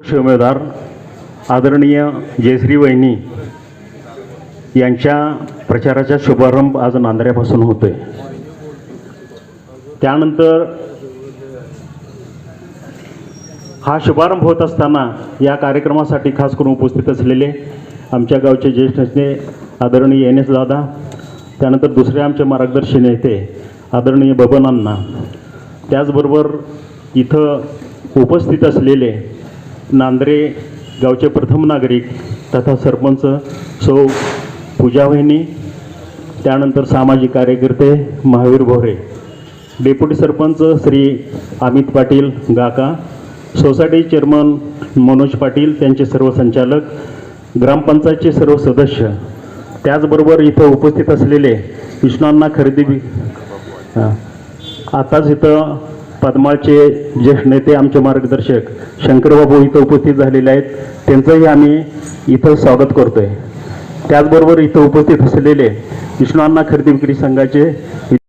उमेदवार आदरणीय जयश्री वहिनी यांच्या प्रचाराचा शुभारंभ आज नांदऱ्यापासून होतोय. त्यानंतर हा शुभारंभ होत असताना या कार्यक्रमासाठी खास करून उपस्थित असलेले आमच्या गावचे ज्येष्ठ नेते आदरणीय एन एस दादा त्यानंतर दुसरे आमचे मार्गदर्शी नेते आदरणीय बबनांना त्याचबरोबर इथं उपस्थित असलेले नांद्रे गावचे प्रथम नागरिक तथा सरपंच सौ पूजा वहिनी त्यानंतर सामाजिक कार्यकर्ते महावीर भोरे डेप्युटी सरपंच श्री अमित पाटील गाका सोसायटी चेअरमन मनोज पाटील त्यांचे सर्व संचालक ग्रामपंचायतचे सर्व सदस्य त्याचबरोबर इथं उपस्थित असलेले विष्णूंना खरेदी आताच इथं पद्माळचे ज्येष्ठ नेते आमचे मार्गदर्शक शंकरबाबू इथं उपस्थित झालेले आहेत. त्यांचंही आम्ही इथं स्वागत करतोय. त्याचबरोबर इथं उपस्थित असलेले विष्णूअण्णा खरेदी विक्री संघाचे